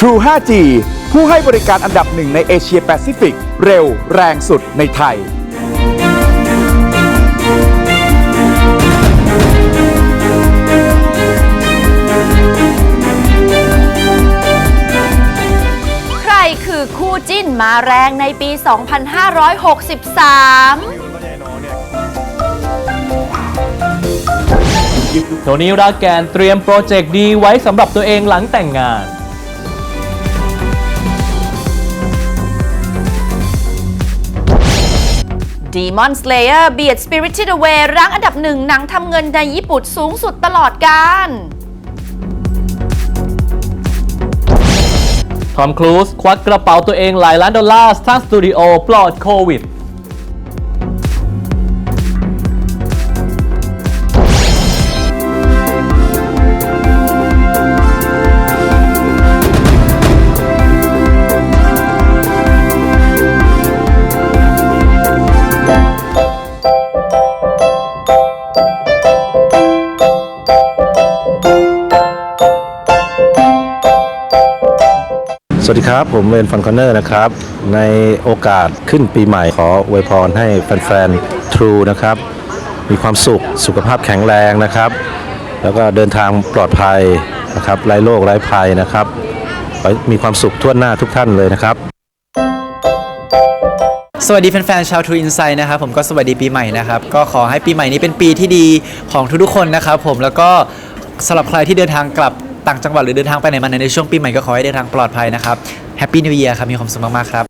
True 5G ผู้ให้บริการอันดับหนึ่งในเอเชียแปซิฟิก เร็วแรงสุดในไทย ใครคือคู่จิ้นมาแรงในปี 2563 โทนี่รักแกนเตรียมโปรเจกต์ดีไว้สำหรับตัวเองหลังแต่งงาน Demon Slayer เบียด Spirited Away รั้งอันดับหนึ่งหนังทำเงินในญี่ปุ่นสูงสุดตลอดกาลทอมครูซควักกระเป๋าตัวเองหลายล้านดอลลาร์สร้างสตูดิโอปลอดโควิด สวัสดีครับ ผมเวนฟันคอนเนอร์นะครับ ในโอกาสขึ้นปีใหม่ขออวยพรให้แฟนๆ True นะครับ มีความสุขสุขภาพแข็งแรงนะครับ แล้วก็เดินทางปลอดภัยนะครับไร้โรคไร้ภัยนะครับขอให้มีความสุขทั่วหน้าทุกท่านเลยนะครับ สวัสดีแฟนๆชาว True Insight นะครับผมก็สวัสดีปีใหม่นะครับ ก็ขอให้ปีใหม่นี้เป็นปีที่ดีของทุกๆคนนะครับผมแล้วก็สำหรับใครที่เดินทางกลับ ต่างจังหวัดหรือเดินทางไปไหนมาไหนในช่วงปีใหม่ก็ขอให้เดินทางปลอดภัยนะครับแฮปปี้นิว e ย r ครับมีความสุขมากๆครับ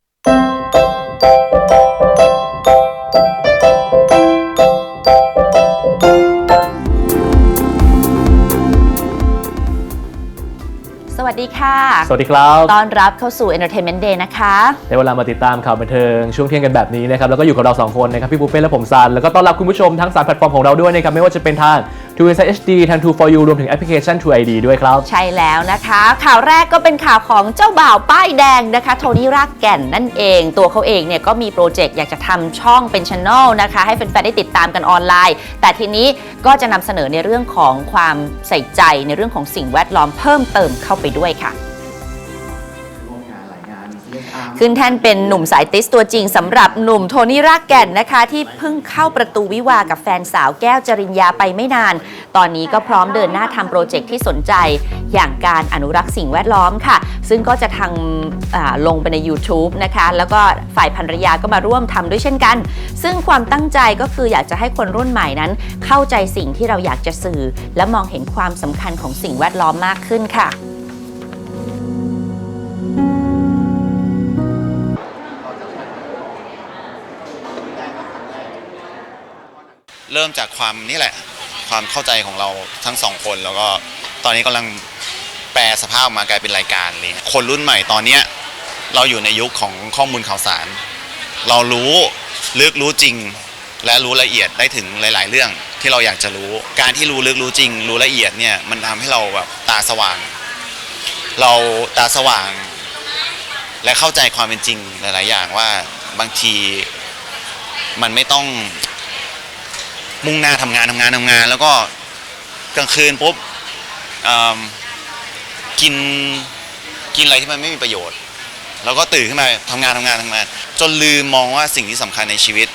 สวัสดีค่ะ สวัสดีครับต้อนรับเข้าสู่ Entertainment Day นะคะ ในเวลามาติดตามข่าวบันเทิงช่วงเที่ยงกันแบบนี้นะครับ แล้วก็อยู่กับเรา 2 คนนะครับ พี่บุฟเฟ่และผมซัน แล้วก็ต้อนรับคุณผู้ชมทั้ง 3 แพลตฟอร์มของเราด้วยนะครับ ไม่ว่าจะเป็นทาง True Insight HD ทาง True for You รวมถึงแอปพลิเคชัน True ID ด้วยครับ ใช่แล้วนะคะ ข่าวแรกก็เป็นข่าวของเจ้าบ่าวป้ายแดงนะคะ โทนี่รากแก่นนั่นเอง ตัวเขาเองเนี่ยก็มีโปรเจกต์อยากจะทำช่องเป็นช anel นะคะ ให้แฟนๆได้ติดตามกันออนไลน์ แต่ทีนี้ก็จะนำเสนอในเรื่องของความใส่ใจในเรื่องของสิ่งแวดล้อมเพิ่มเติมเข้าไปด้วยค่ะ ขึ้นแท่นเป็นหนุ่มสายติสตัวจริงสำหรับหนุ่มโทนี่รากแก่นนะคะ ที่เพิ่งเข้าประตูวิวากับแฟนสาวแก้วจริญญาไปไม่นาน ตอนนี้ก็พร้อมเดินหน้าทำโปรเจกต์ที่สนใจ อย่างการอนุรักษ์สิ่งแวดล้อมค่ะ ซึ่งก็จะทางลงไปใน YouTube นะคะ แล้วก็ฝ่ายภรรยาก็มาร่วมทำด้วยเช่นกัน ซึ่งความตั้งใจก็คืออยากจะให้คนรุ่นใหม่นั้น เข้าใจสิ่งที่เราอยากจะสื่อ และมองเห็นความสำคัญของสิ่งแวดล้อมมากขึ้นค่ะ เริ่มจากความนี่แหละ ความเข้าใจของเราทั้งสองคนแล้วก็ตอนนี้กำลังแปลสภาพมากลายเป็นรายการเลยคนรุ่นใหม่ตอนเนี้ยเราอยู่ในยุคของข้อมูลข่าวสาร เรารู้ลึกรู้จริง และรู้ละเอียดได้ถึงหลาย ๆ เรื่องที่เราอยากจะรู้ การที่รู้ลึกรู้จริง รู้ละเอียดเนี่ยมันทำให้เราแบบตาสว่าง เราตาสว่าง และเข้าใจความเป็นจริงหลาย ๆ อย่างว่าบางทีมันไม่ต้อง มุ่งหน้าทำงานทำงานทำงาน แล้วก็กลางคืนปุ๊บกินกินอะไรที่มันไม่มีประโยชน์ แล้วก็ตื่นขึ้นมาทำงานทำงานทำงาน จนลืมมองว่าสิ่งที่สำคัญในชีวิต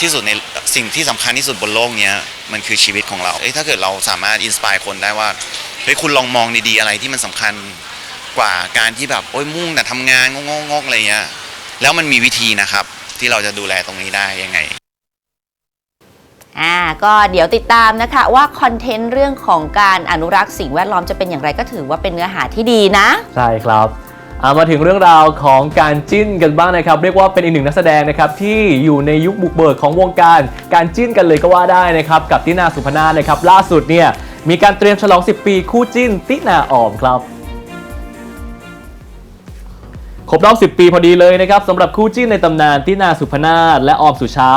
ที่สุดในสิ่งที่สำคัญที่สุดบนโลกเนี้ยมันคือชีวิตของเราเอ้ถ้าเกิดเราสามารถอินสปายคนได้ว่าเฮ้ยคุณลองมองดีๆอะไรที่มันสำคัญกว่าการที่แบบโอ้ยมุ่งแต่ทำงานงกๆๆอะไรเงี้ยแล้วมันมีวิธีนะครับ ที่เราจะดูแลตรงนี้ได้ยังไง อ่าก็เดี๋ยวติดตามนะคะว่าคอนเทนต์เรื่องของการอนุรักษ์สิ่งแวดล้อมจะเป็นอย่างไรก็ถือว่าเป็นเนื้อหาที่ดีนะ ใช่ครับอ่ามาถึงเรื่องราวของการจิ้นกันบ้างนะครับ เรียกว่าเป็นอีกหนึ่งนักแสดงนะครับที่อยู่ในยุคบุกเบิกของวงการ การจิ้นกันเลยก็ว่าได้นะครับกับตินาสุพนานะครับล่าสุดเนี่ยมีการเตรียมฉลอง 10 ปีคู่จิ้นตินาออมครับครบรอบ 10 ปีพอดีเลยนะครับสำหรับคู่จิ้นในตำนานตินาสุพนาและออมสุชา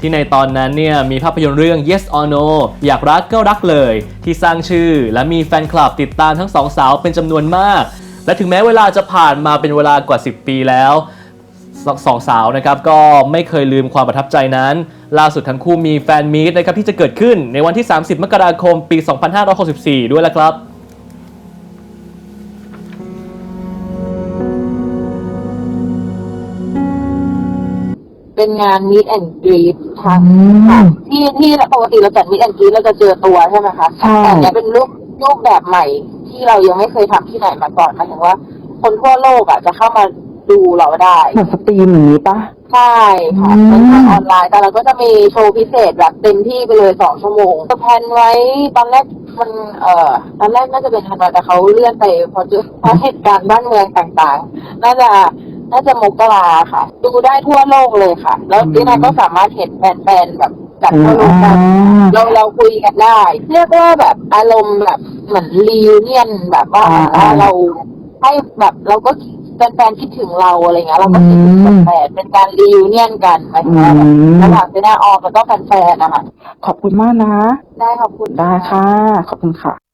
ที่ในตอนนั้นเนี่ยมีภาพยนตร์เรื่อง Yes or No อยากรักก็รักเลย ที่สร้างชื่อและมีแฟนคลับติดตามทั้งสองสาวเป็นจำนวนมาก และถึงแม้เวลาจะผ่านมาเป็นเวลากว่า 10 ปีแล้วสองสาวนะครับก็ไม่เคยลืมความประทับใจนั้น ล่าสุดทั้งคู่มีแฟนมีตนะครับที่จะเกิดขึ้นในวันที่ 30 มกราคมปี 2564 ด้วยละครับ เป็นงาน meet and greet ค่ะค่ะที่ที่ปกติเราจัด meet and greet เราจะเจอตัวใช่ไหมคะใช่ แต่อันเนี้ยเป็นรูปรูปแบบใหม่ ที่เรายังไม่เคยทำที่ไหนมาก่อนหมายถึงว่า คนทั่วโลกอะจะเข้ามาดูเราได้ เหมือนสตรีมอย่างนี้ปะ ใช่ค่ะอืม เป็นทางออนไลน์ แต่เราก็จะมีโชว์พิเศษแบบเต็มที่ไปเลยสองชั่วโมงแพลนไว้ตอนแรกมันเอ่อตอนแรกน่าจะเป็นธันวาแต่เขาเลื่อนไปเพราะจุเพราะเหตุการณ์บ้านเมืองต่างๆ น่าจะ น่าจะมกราค่ะ ดูได้ทั่วโลกเลยค่ะ แล้วที่นั่นก็สามารถเห็นแฟนๆแบบจากทั่วโลกได้เราเราคุยกันได้ เรียกว่าแบบอารมณ์แบบเหมือนรีเนียนแบบว่าอ่าอ่าเราให้แบบเราก็แฟนๆคิดถึงเราอะไรเงี้ยเราก็คิดถึงอืมแฟนๆเป็นการรีเนียนกันหมายถึงว่าแบบอืมระหว่างเซน่าออมแล้วก็แฟนๆนะคะขอบคุณมากนะ ได้ขอบคุณได้ค่ะ ขอบคุณค่ะ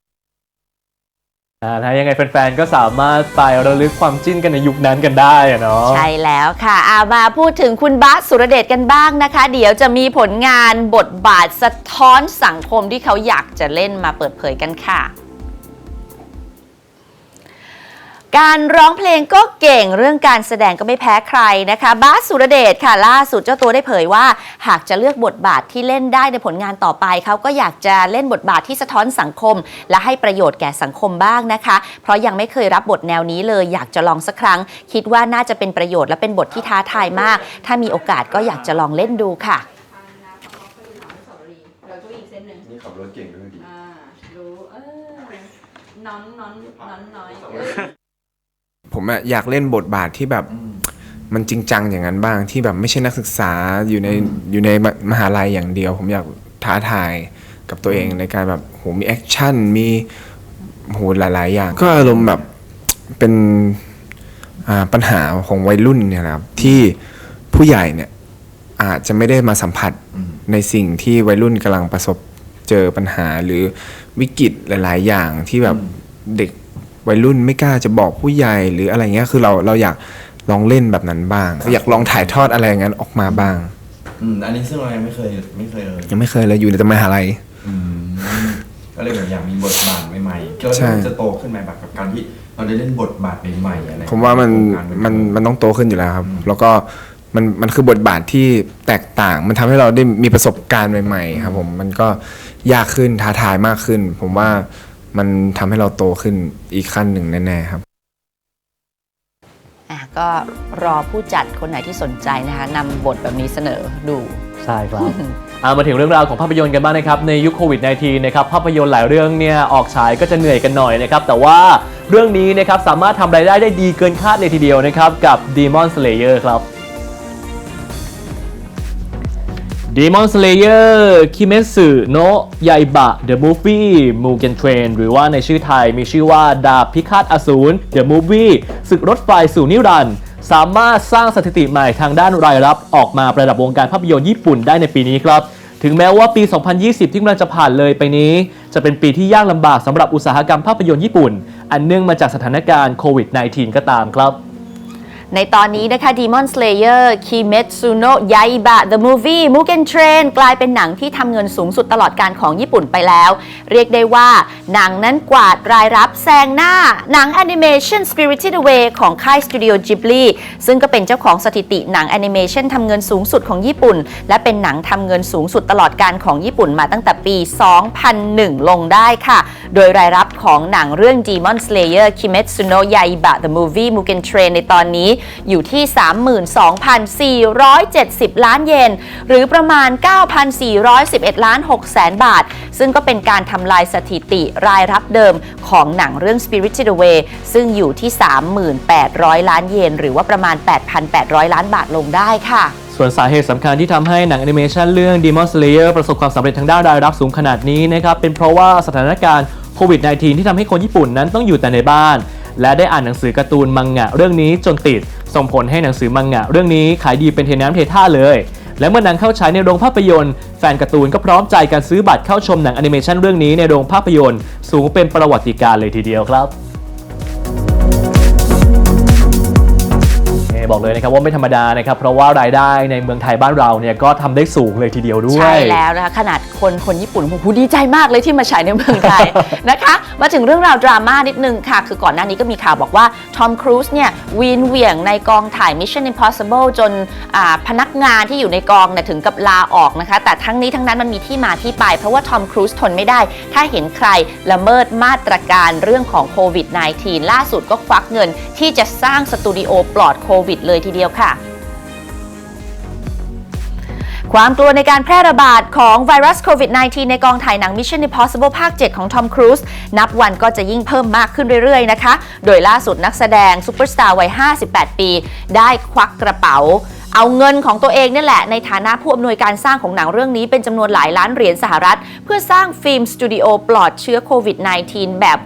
อ่าถ้ายังไงแฟนๆ ก็สามารถไประลึกความจิ้นกันในยุคนั้นกันได้อะเนาะ ใช่แล้วค่ะอามาพูดถึงคุณบาสสุรเดชกันบ้างนะคะ เดี๋ยวจะมีผลงานบทบาทสะท้อนสังคมที่เขาอยากจะเล่นมาเปิดเผยกันค่ะ การร้องเพลงก็เก่งเรื่องการแสดงก็ไม่แพ้ใครนะคะบาสสุรเดชค่ะล่าสุดเจ้าตัวได้เผยว่า หากจะเลือกบทบาทที่เล่นได้ในผลงานต่อไปเขาก็อยากจะเล่นบทบาทที่สะท้อนสังคม และให้ประโยชน์แก่สังคมบ้างนะคะ เพราะยังไม่เคยรับบทแนวนี้เลย อยากจะลองสักครั้ง คิดว่าน่าจะเป็นประโยชน์และเป็นบทที่ท้าทายมาก ถ้ามีโอกาสก็อยากจะลองเล่นดูค่ะนี่ขับรถเก่งด้วยดีรู้เออน้อนน้อนน้อนน้อย ผมอะอยากเล่นบทบาทที่แบบมันจริงจังอย่างนั้นบ้างที่แบบไม่ใช่นักศึกษาอยู่ในอยู่ในมหาลัยอย่างเดียว ผมอยากท้าทายกับตัวเองในการแบบโหมีแอคชั่นมีโหหลาย ๆ อย่าง ก็อารมณ์แบบเป็นอ่าปัญหาของวัยรุ่นเนี่ยนะครับที่ผู้ใหญ่เนี่ยอาจจะไม่ได้มาสัมผัสในสิ่งที่วัยรุ่นกำลังประสบเจอปัญหาหรือวิกฤตหลาย ๆ อย่างที่แบบเด็ก วัยรุ่นไม่กล้าจะบอกผู้ใหญ่หรืออะไรเงี้ย คือเราเราอยากลองเล่นแบบนั้นบ้าง อยากลองถ่ายทอดอะไรอย่างนั้นออกมาบ้าง อืมอันนี้ซึ่งเรายังไม่เคยไม่เคยเลยยังไม่เคยเลยอยู่ในมหาลัย อืมก็เลยแบบอยากมีบทบาทใหม่ๆคิดว่าใช่ จะโตขึ้นไหมแบบกับการที่เราได้เล่นบทบาทใหม่ๆอะไรผมว่ามันโครงการใหๆมันมันต้องโตขึ้นอยู่แล้วครับ แล้วก็มันมันคือบทบาทที่แตกต่าง มันทำให้เราได้มีประสบการณ์ใหม่ ๆ ครับผมมันก็ยากขึ้นท้าทายมากขึ้น ผมว่า มันทำให้เราโตขึ้นอีกขั้นหนึ่งแน่ๆครับอะก็รอผู้จัดคนไหนที่สนใจนะคะนำบทแบบนี้เสนอดูใช่ครับเอามาถึงเรื่องราวของภาพยนตร์กันบ้างนะครับในยุคโควิด -19 นะครับภาพยนตร์หลายเรื่องเนี่ยออกฉายก็จะเหนื่อยกันหน่อยนะครับแต่ว่าเรื่องนี้นะครับสามารถทำรายได้ได้ดีเกินคาดเลยทีเดียวนะครับกับ Demon Slayer ครับ Demon Slayer Kimetsu no Yaiba The Movie Mugen Train หรือว่าในชื่อไทยมีชื่อว่าดาบพิฆาตอสูร The Movie ศึกรถไฟสู่นิรันด์สามารถสร้างสถิติใหม่ทางด้านรายรับออกมาประดับวงการภาพยนตร์ญี่ปุ่นได้ในปีนี้ครับ ถึงแม้ว่าปี 2020 ที่กำลังจะผ่านเลยไปนี้ จะเป็นปีที่ยากลำบากสำหรับอุตสาหกรรมภาพยนตร์ญี่ปุ่น อันเนื่องมาจากสถานการณ์โควิด -19 ก็ตามครับ ในตอนนี้นะคะ Demon Slayer Kimetsu no Yaiba The Movie Mugen Train กลายเป็นหนังที่ทำเงินสูงสุดตลอดการของญี่ปุ่นไปแล้ว เรียกได้ว่าหนังนั้นกวาดรายรับแซงหน้า หนังแอนิเมชัน Spirited Away ของค่ายสตูดิโอ Ghibli ซึ่งก็เป็นเจ้าของสถิติหนังแอนิเมชันทำเงินสูงสุดของญี่ปุ่น และเป็นหนังทำเงินสูงสุดตลอดการของญี่ปุ่นมาตั้งแต่ปี 2001 ลงได้ค่ะ โดยรายรับของหนังเรื่อง Demon Slayer Kimetsu no Yaiba The Movie Mugen Train ในตอนนี้อยู่ที่ 32,470 ล้านเยน หรือประมาณ 9,411 ล้าน6แสนบาท ซึ่งก็เป็นการทำลายสถิติรายรับเดิมของหนังเรื่อง Spirited Away ซึ่งอยู่ที่ 3,800 ล้านเยน หรือว่าประมาณ 8,800 ล้านบาทลงได้ค่ะส่วนสาเหตุสำคัญที่ทำให้หนังแอนิเมชันเรื่อง Demon Slayer ประสบความสำเร็จทางด้านรายรับสูงขนาดนี้นะครับ เป็นเพราะว่าสถานการณ์โควิด -19 ที่ทำให้คนญี่ปุ่นนั้นต้องอยู่แต่ในบ้าน และได้อ่านหนังสือการ์ตูนมังงะเรื่องนี้จนติด ส่งผลให้หนังสือมังงะเรื่องนี้ขายดีเป็นเทน้ำเทท่าเลย และเมื่อหนังเข้าฉายในโรงภาพยนตร์ แฟนการ์ตูนก็พร้อมใจกันซื้อบัตรเข้าชมหนังแอนิเมชันเรื่องนี้ในโรงภาพยนตร์ สูงเป็นประวัติการเลยทีเดียวครับ เอบอกเลยนะครับว่าไม่ธรรมดานะครับเพราะว่ารายได้ในเมืองไทยบ้านเราเนี่ยก็ทำได้สูงเลยทีเดียวด้วย ใช่แล้วนะคะขนาดคนคนญี่ปุ่นโอ้โหดีใจมากเลยที่มาฉายในเมืองไทยนะคะ มาถึงเรื่องราวดราม่านิดนึงค่ะ คือก่อนหน้านี้ก็มีข่าวบอกว่าทอมครูซเนี่ยวีนเหวี่ยงในกองถ่าย Mission Impossible จนอ่าพนักงานที่อยู่ในกองเนี่ยถึงกับลาออกนะคะ แต่ทั้งนี้ทั้งนั้นมันมีที่มาที่ไป เพราะว่าทอมครูซทนไม่ได้ ถ้าเห็นใครละเมิดมาตรการเรื่องของโควิด -19 ล่าสุดก็ควักเงินที่จะสร้างสตูดิโอปลอดโควิดเลยทีเดียวค่ะความกลัวในการแพร่ระบาดของไวรัสโควิด -19 ในกองถ่ายหนัง Mission Impossible ภาค 7 ของทอมครูซนับวันก็จะยิ่งเพิ่มมากขึ้นเรื่อยๆนะคะ โดยล่าสุดนักแสดงซูเปอร์สตาร์วัย 58 ปี ได้ควักกระเป๋า เอาเงินของตัวเองนี่แหละ ในฐานะผู้อำนวยการสร้างของหนังเรื่องนี้เป็นจำนวนหลายล้านเหรียญสหรัฐ เพื่อสร้างฟิล์มสตูดิโอปลอดเชื้อโควิด -19 แบบ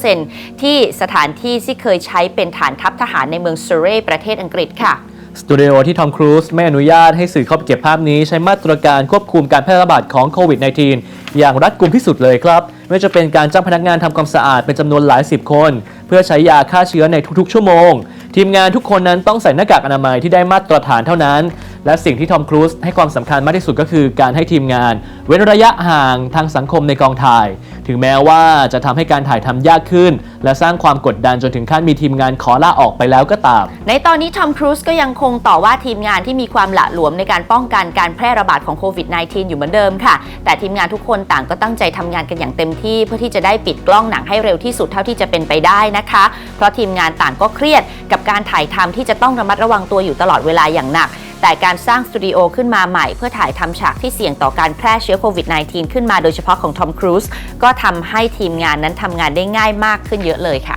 100%ที่สถานที่ที่เคยใช้เป็นฐานทัพทหารในเมืองเซเรประเทศอังกฤษค่ะสตูดิโอที่ทอมครูซไม่อนุญาตให้สื่อเข้าไปเก็บภาพนี้ ใช้มาตรการควบคุมการแพร่ระบาดของโควิด -19 อย่างรัดกุมที่สุดเลยครับ ไม่ว่าจะเป็นการจ้างพนักงานทำความสะอาดเป็นจำนวนหลายสิบคน เพื่อใช้ยาฆ่าเชื้อในทุกๆ ชั่วโมง ทีมงานทุกคนนั้นต้องใส่หน้ากากอนามัยที่ได้มาตรฐานเท่านั้น และสิ่งที่ทอมครูซให้ความสำคัญมากที่สุดก็คือการให้ทีมงาน เว้นระยะห่างทางสังคมในกองถ่าย ถึงแม้ว่าจะทำให้การถ่ายทำยากขึ้น และสร้างความกดดันจนถึงขั้นมีทีมงานขอลาออกไปแล้วก็ตาม ในตอนนี้ทอมครูซก็ยังคงต่อว่าทีมงานที่มีความหละหลวมในการป้องกันการแพร่ระบาดของโควิด -19 อยู่เหมือนเดิมค่ะ แต่ทีมงานทุกคนต่างก็ตั้งใจทำงานกันอย่างเต็มที่ เพื่อที่จะได้ปิดกล้องหนังให้เร็วที่สุดเท่าที่จะเป็นไปได้นะคะ เพราะทีมงานต่างก็เครียดกับการถ่ายทำที่จะต้องระมัดระวังตัวอยู่ตลอดเวลาอย่างหนัก แต่การสร้างสตูดิโอขึ้นมาใหม่ เพื่อถ่ายทำฉากที่เสี่ยงต่อการแพร่เชื้อโควิด -19 ขึ้นมาโดยเฉพาะของทอมครูซก็ทำให้ทีมงานนั้นทำงานได้ง่ายมากขึ้นเยอะเลยค่ะ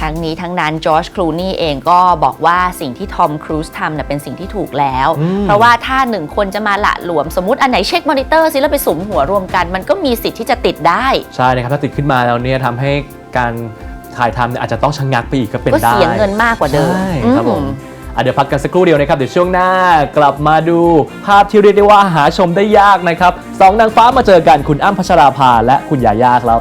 ทั้งนี้ทั้งนั้นจอร์จคลูนี่เองก็บอกว่าสิ่งที่ทอมครูซทำเน่ยเป็นสิ่งที่ถูกแล้วอืมเพราะว่าถ้าหนึ่งคนจะมาละหลวมสมมติอันไหนเช็คมอนิเตอร์สิแล้วไปสุมหัวรวมกัน มันก็มีสิทธิ์ที่จะติดได้ ใช่นะครับ ถ้าติดขึ้นมาแล้วเนี่ยทำให้การ ถ่ายทำเนี่ยอาจจะต้องชะงงักไปอีกก็เป็นก็ได้เสียเงินมากกว่าเดิมใช่ครับผมอืมอะเดี๋ยวพักกันสักครู่เดียวนะครับ เดี๋ยวช่วงหน้ากลับมาดูภาพที่เรียกได้ว่าหาชมได้ยากนะครับสองนางฟ้ามาเจอกันคุณอ้ำพัชราภาและคุณยาย่าครับ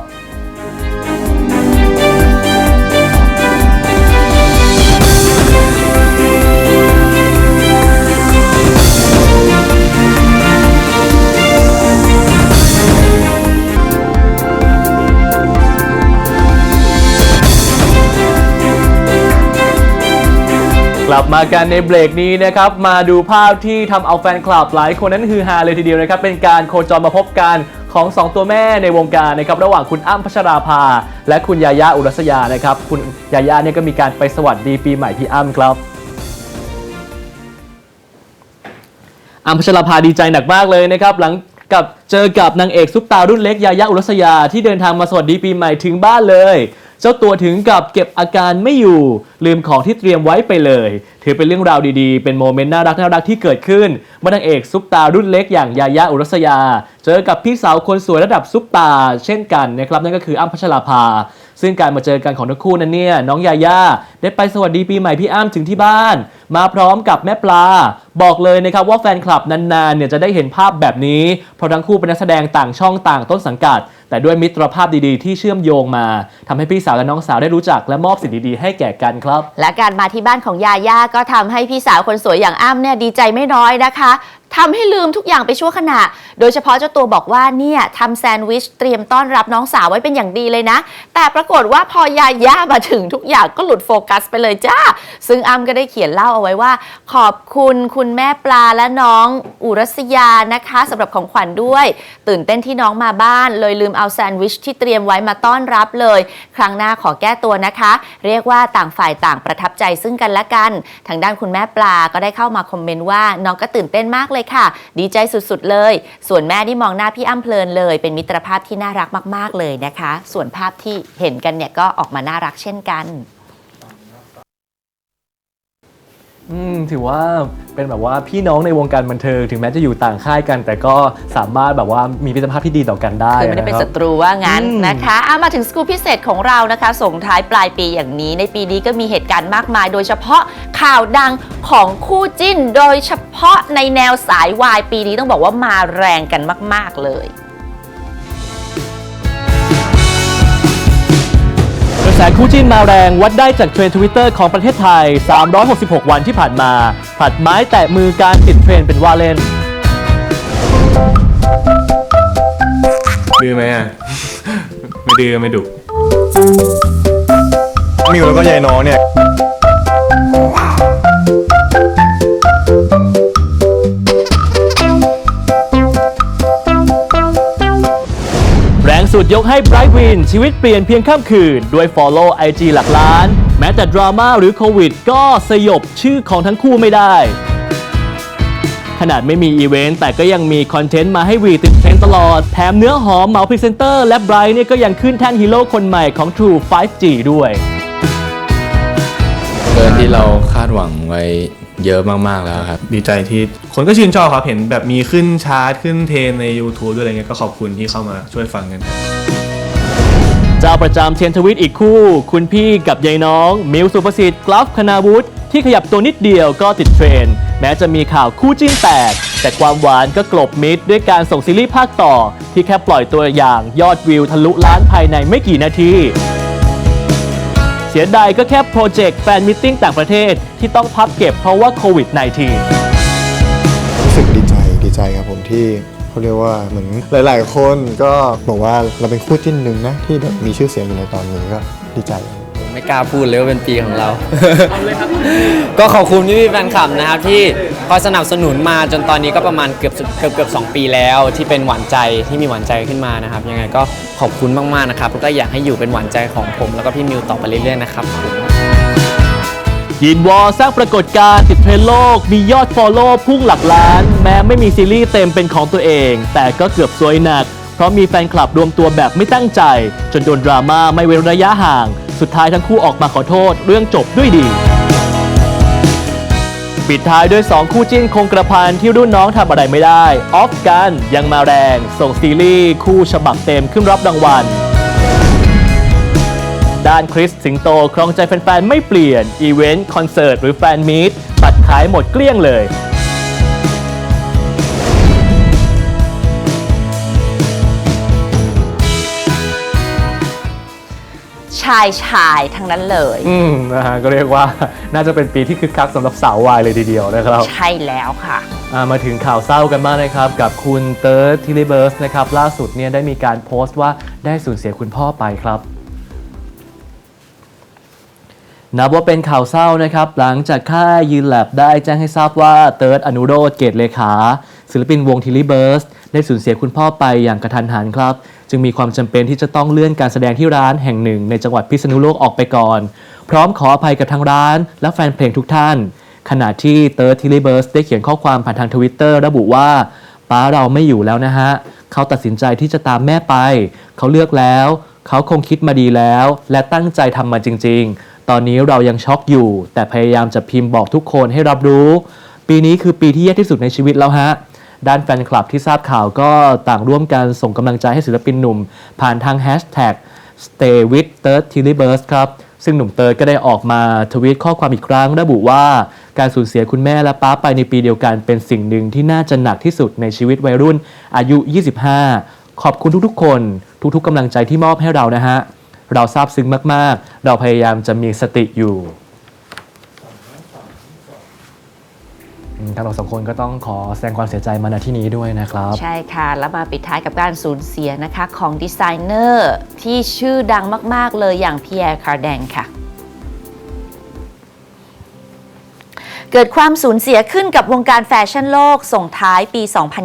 มากันในเบรกนี้นะครับ มาดูภาพที่ทำเอาแฟนคลับหลายคนนั้นฮือฮาเลยทีเดียวนะครับ เป็นการโคจรมาพบกันของ 2 ตัวแม่ในวงการนะครับระหว่างคุณอ้ำพัชราภา และคุณยาย่าอุรัสยานะครับ คุณยาย่าเนี่ยก็มีการไปสวัสดีปีใหม่พี่อ้ำครับอัมพัชราภาดีใจหนักมากเลยนะครับ หลังกับเจอกับนางเอกซุปตารุ่นเล็กยายาอุรัสยาที่เดินทางมาสวัสดีปีใหม่ถึงบ้านเลย เจ้าตัวถึงกับเก็บอาการไม่อยู่ ลืมของที่เตรียมไว้ไปเลย ถือเป็นเรื่องราวดีๆ เป็นโมเมนต์น่ารักน่ารักที่เกิดขึ้นเมื่อนางเอกซุปตารุ่นเล็กอย่างยายาอุรัสยา เจอกับพี่สาวคนสวยระดับซุปตา เช่นกันนะครับนั่นก็คืออ้ำพัชราภา ซึ่งการมาเจอกันของทั้งคู่นั้นเนี่ยน้องยาย่าได้ไปสวัสดีปีใหม่พี่อ้ำถึงที่บ้าน มาพร้อมกับแม่ปลา บอกเลยนะครับว่าแฟนคลับนานๆเนี่ยจะได้เห็นภาพแบบนี้ เพราะทั้งคู่เป็นนักแสดงต่างช่องต่างต้นสังกัด แต่ด้วยมิตรภาพดีๆ ที่เชื่อมโยงมาทำให้พี่สาวและน้องสาวได้รู้จัก และมอบสิ่งดีๆให้แก่กันครับ และการมาที่บ้านของยาย่าก็ทำให้พี่สาวคนสวยอย่างอ้ำเนี่ยดีใจไม่น้อยนะคะ ทำให้ลืมทุกอย่างไปชั่วขณะ โดยเฉพาะเจ้าตัวบอกว่าเนี่ยทำแซนด์วิชเตรียมต้อนรับน้องสาวไว้เป็นอย่างดีเลยนะ แต่ปรากฏว่าพอยาย่ามาถึงทุกอย่างก็หลุดโฟกัสไปเลยจ้า ซึ่งอ้ำก็ได้เขียนเล่าเอาไว้ว่า ขอบคุณคุณแม่ปลาและน้องอุรัสยานะคะสำหรับของขวัญด้วย ตื่นเต้นที่น้องมาบ้าน เลยลืมเอาแซนด์วิชที่เตรียมไว้มาต้อนรับเลย ครั้งหน้าขอแก้ตัวนะคะ เรียกว่าต่างฝ่ายต่างประทับใจซึ่งกันและกัน ทางด้านคุณแม่ปลาก็ได้เข้ามาคอมเมนต์ว่าน้องก็ตื่นเต้นมากเลยค่ะ ดีใจสุดๆเลย ส่วนแม่ที่มองหน้าพี่อ้ำเพลินเลย เป็นมิตรภาพที่น่ารักมาก ๆเลยนะคะ ส่วนภาพที่เห็นกันเนี่ยก็ออกมาน่ารักเช่นกัน อืมถือว่าเป็นแบบว่าพี่น้องในวงการบันเทิงถึงแม้จะอยู่ต่างค่ายกัน แต่ก็สามารถแบบว่ามีมิตรภาพที่ดีต่อกันได้คือไม่ได้เป็นนะคศัรับตรูว่างั้นอืมนะคะเอามาถึงสกูปพิเศษของเรานะคะ ส่งท้ายปลายปีอย่างนี้ ในปีนี้ก็มีเหตุการณ์มากมาย โดยเฉพาะข่าวดังของคู่จิ้น โดยเฉพาะในแนวสายวายปีนี้ต้องบอกว่ามาแรงกันมาก ๆเลย แสคู่จิ้นมาแรงวัดได้จากเทรนด์ทวิตเตอร์ของประเทศไทย 366 วันที่ผ่านมา ผัดไม้แตะมือการติดเทรนด์เป็นว่าเล่นดื้อไหมอะ ไม่ดื้อไม่ดุมิวแล้วก็ยายน้องเนี่ย ยกให้ไบรท์วินชีวิตเปลี่ยนเพียงข้ามคืน ด้วย Follow IG หลักล้าน แม้แต่ดราม่าหรือโควิด ก็สยบชื่อของทั้งคู่ไม่ได้ ขนาดไม่มีอีเวนต์แต่ก็ยังมีคอนเทนต์มาให้วีติดเทรนด์ตลอด แถมเนื้อหอมเหมาพรีเซนเตอร์และไบรท์เนี่ยก็ยังขึ้นแท่นฮีโร่คนใหม่ของ True 5G ด้วยเกินที่เราคาดหวังไว้เยอะมาก ๆ แล้วครับ ดีใจที่คนก็ชื่นชอบครับ เห็นแบบมีขึ้นชาร์ตขึ้นเทรนใน YouTube ด้วยอะไรเงี้ยก็ขอบคุณที่เข้ามาช่วยฟังกันครับ เจ้าประจำเทียนทวิตอีกคู่ คุณพี่กับยายน้อง มิวสุภสิทธิ์กราฟคณาวุฒิที่ขยับตัวนิดเดียวก็ติดเทรนแม้จะมีข่าวคู่จิ้นแตก แต่ความหวานก็กลบมิดด้วยการส่งซีรีส์ภาคต่อ ที่แค่ปล่อยตัวอย่างยอดวิวทะลุล้านภายในไม่กี่นาทีเสียดายก็แค่โปรเจกต์แฟนมิทติ้งต่างประเทศที่ต้องพับเก็บเพราะว่าโควิด -19 รู้สึกดีใจดีใจครับผมที่ เขาเรียกว่าเหมือนหลาย ๆ คนก็บอกว่าเราเป็นคู่จิ้นหนึ่งนะที่แบบมีชื่อเสียงอยู่ในตอนนี้ก็ดีใจไม่กล้าพูดเลยว่าเป็นปีของเรา ก็ขอบคุณพี่พี่ๆแฟนคลับนะครับที่คอยสนับสนุนมาจนตอนนี้ก็ประมาณเกือบเกือบเกือบสองปีแล้ว ที่เป็นหวานใจที่มีหวานใจขึ้นมานะครับ ยังไงก็ขอบคุณมากๆนะครับแล้วก็อยากให้อยู่เป็นหวานใจของผม แล้วก็พี่มิวต่อไปเรื่อยๆนะครับ ยินวอสร้างปรากฏการณ์ติดเทรนโลก มียอดฟอลโล่พุ่งหลักล้าน แม้ไม่มีซีรีส์เต็มเป็นของตัวเอง แต่ก็เกือบซวยหนัก เพราะมีแฟนคลับรวมตัวแบบไม่ตั้งใจ จนโดนดราม่าไม่เว้นระยะห่าง สุดท้ายทั้งคู่ออกมาขอโทษ เรื่องจบด้วยดี ปิดท้ายด้วย 2 คู่จิ้นคงกระพันที่รุ่นน้องทำอะไรไม่ได้ ออฟกันยังมาแรง ส่งซีรีส์คู่ฉบับเต็มขึ้นรับรางวัล ด้านคริสสิงโตครองใจแฟนๆ ไม่เปลี่ยน อีเวนต์ คอนเสิร์ต หรือแฟนมีตบัตรขายหมดเกลี้ยงเลย ชายชายทั้งนั้นเลย อืมนะฮะก็เรียกว่าน่าจะเป็นปีที่คึกคักสำหรับสาววายเลยทีเดียวนะครับ ใช่แล้วค่ะ อ่ามาถึงข่าวเศร้ากันบ้างนะครับ กับคุณเติร์ดทิลิเบิร์สนะครับ ล่าสุดเนี่ยได้มีการโพสต์ว่าได้สูญเสียคุณพ่อไปครับ นับว่าเป็นข่าวเศร้านะครับ หลังจากค่ายยืนแลบได้แจ้งให้ทราบว่าเติร์ดอนุโรธเกตเลขา ศิลปินวงทิลิเบิร์สได้สูญเสียคุณพ่อไปอย่างกระทันหันครับ จึงมีความจำเป็นที่จะต้องเลื่อนการแสดงที่ร้านแห่งหนึ่ง ในจังหวัดพิษณุโลกออกไปก่อน พร้อมขออภัยกับทางร้าน และแฟนเพลงทุกท่าน ขณะที่เติร์ดทิลิเบิร์สได้เขียนข้อความผ่านทางทวิตเตอร์ระบุว่าป้าเราไม่อยู่แล้วนะฮะเขาตัดสินใจที่จะตามแม่ไป เขาเลือกแล้ว เขาคงคิดมาดีแล้ว และตั้งใจทำมาจริง ๆ ตอนนี้เรายังช็อกอยู่ แต่พยายามจะพิมพ์บอกทุกคนให้รับรู้ ปีนี้คือปีที่แย่ที่สุดในชีวิตแล้วฮะ ด้านแฟนคลับที่ทราบข่าวก็ต่างร่วมกันส่งกำลังใจให้ศิลปินหนุ่ม ผ่านทางแฮชแท็ก stay with third t i l y b u r s ครับซึ่งหนุ่มเติร์ดก็ได้ออกมาทวีตข้อความอีกครั้ง ระบุว่าการสูญเสียคุณแม่และป้าไปในปีเดียวกันเป็นสิ่งหนึ่งที่น่าจะหนักที่สุดในชีวิตวัยรุ่นอายุ 25 ขอบคุณทุกๆ คน ทุกๆกำลังใจที่มอบให้เรานะฮะ เราซาบซึ้งมาก ๆ เราพยายามจะมีสติอยู่อืมทางเราสองคนก็ต้องขอแสดงความเสียใจมาณที่นี้ด้วยนะครับ ใช่ค่ะ แล้วมาปิดท้ายกับการสูญเสียนะคะ ของดีไซเนอร์ที่ชื่อดังมาก ๆ เลยอย่างพีแอร์คาร์แดงค่ะ เกิดความสูญเสียขึ้นกับวงการแฟชั่นโลก ส่งท้ายปี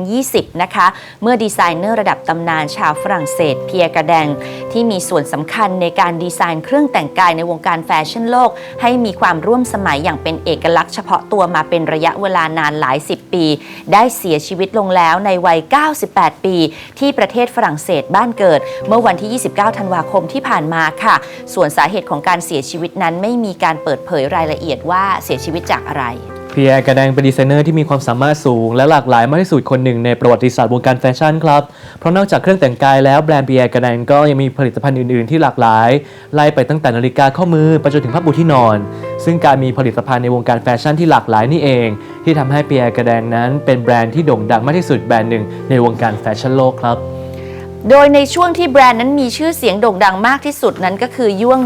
2020 นะคะ เมื่อดีไซเนอร์ระดับตำนานชาวฝรั่งเศสเพียร์กาแดง ที่มีส่วนสำคัญในการดีไซน์เครื่องแต่งกายในวงการแฟชั่นโลก ให้มีความร่วมสมัยอย่างเป็นเอกลักษณ์เฉพาะตัวมาเป็นระยะเวลานานหลายสิบปี ได้เสียชีวิตลงแล้วในวัย 98 ปี ที่ประเทศฝรั่งเศสบ้านเกิด เมื่อวันที่ 29 ธันวาคมที่ผ่านมาค่ะ ส่วนสาเหตุของการเสียชีวิตนั้นไม่มีการเปิดเผยรายละเอียดว่าเสียชีวิตจากอะไร เพียร์กระแดงเป็นดีไซเนอร์ที่มีความสามารถสูง และหลากหลายมากที่สุดคนหนึ่งในประวัติศาสตร์วงการแฟชั่นครับ เพราะนอกจากเครื่องแต่งกายแล้วแบรนด์เพียร์กระแดงก็ยังมีผลิตภัณฑ์อื่น ๆ ที่หลากหลาย ไล่ไปตั้งแต่นาฬิกาข้อมือไปจนถึงผ้าปูที่นอน ซึ่งการมีผลิตภัณฑ์ในวงการแฟชั่นที่หลากหลายนี่เอง ที่ทำให้เพียร์กระแดงนั้นเป็นแบรนด์ที่โด่งดังมากที่สุดแบรนด์หนึ่งในวงการแฟชั่นโลกครับ โดยในช่วงที่แบรนด์นั้นมีชื่อเสียงโด่งดังมากที่สุดนั้นก็คือยุ่ง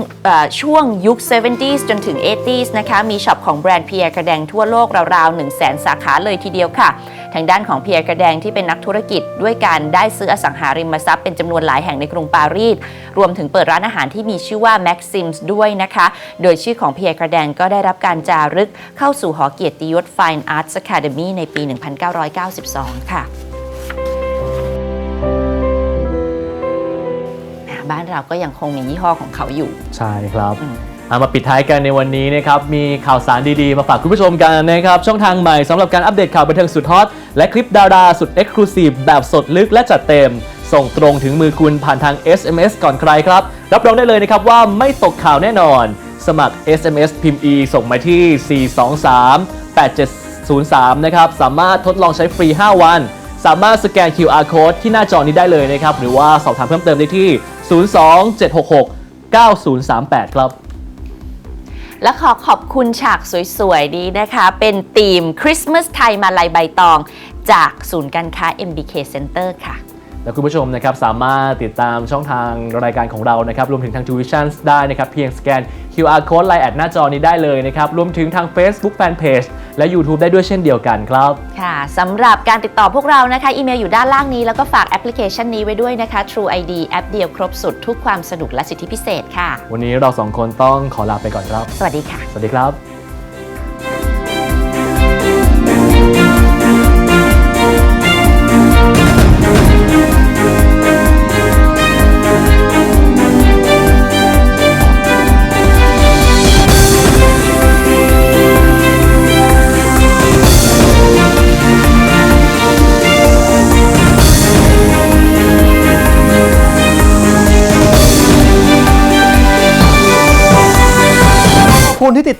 ช่วงยุค 70s จนถึง 80s นะคะมีช็อปของแบรนด์เพียร์กระแดงทั่วโลกราวๆ 1 0 0 0 0แสาขาเลยทีเดียวค่ะ ทางด้านของเพียร์กระแดงที่เป็นนักธุรกิจ ด้วยการได้ซื้ออสังหาริมทรัพย์เป็นจำนวนหลายแห่งในกรุงปารีส รวมถึงเปิดร้านอาหารที่มีชื่อว่า Maxims ด้วยนะคะ โดยชื่อของเพียร์กระแดงก็ได้รับการจารึกเข้าสู่หอเกียรติยศ Fine Arts Academy ในปี 1992 ค่ะ บ้านเราก็ยังคงมียี่ห้อของเขาอยู่ ใช่ครับเอามาปิดท้ายกันในวันนี้นะครับ มีข่าวสารดีๆ มาฝากคุณผู้ชมกันนะครับ ช่องทางใหม่สำหรับการอัปเดตข่าวบันเทิงสุดฮอต และคลิปดาราสุดเอ็กซ์คลูซีฟแบบสดลึกและจัดเต็ม ส่งตรงถึงมือคุณผ่านทาง SMS ก่อนใครครับ รับรองได้เลยนะครับว่าไม่ตกข่าวแน่นอน สมัคร SMS พิมพ์ E ส่งมาที่ 423 8703 นะครับ สามารถทดลองใช้ฟรี 5 วัน สามารถสแกน QR code ที่หน้าจอนี้ได้เลยนะครับ หรือว่าสอบถามเพิ่มเติมได้ที่ 02 766 9038 ครับ และขอขอบคุณฉากสวยๆ นี้นะคะ เป็นธีมคริสต์มาสไทยมาลายใบตอง จากศูนย์การค้า MBK Center ค่ะ และคุณผู้ชมนะครับสามารถติดตามช่องทางรายการของเรานะครับรวมถึงทาง Tuition ได้นะครับเพียงสแกน QR code ไลน์แอดหน้าจอนี้ได้เลยนะครับรวมถึงทาง Facebook Fanpage และ YouTube ได้ด้วยเช่นเดียวกันครับ ค่ะสำหรับการติดต่อพวกเรานะคะอีเมลอยู่ด้านล่างนี้แล้วก็ฝากแอปพลิเคชันนี้ไว้ด้วยนะคะ True ID แอปเดียวครบสุดทุกความสนุกและสิทธิพิเศษค่ะ วันนี้เราสองคนต้องขอลาไปก่อนครับ สวัสดีค่ะ สวัสดีครับ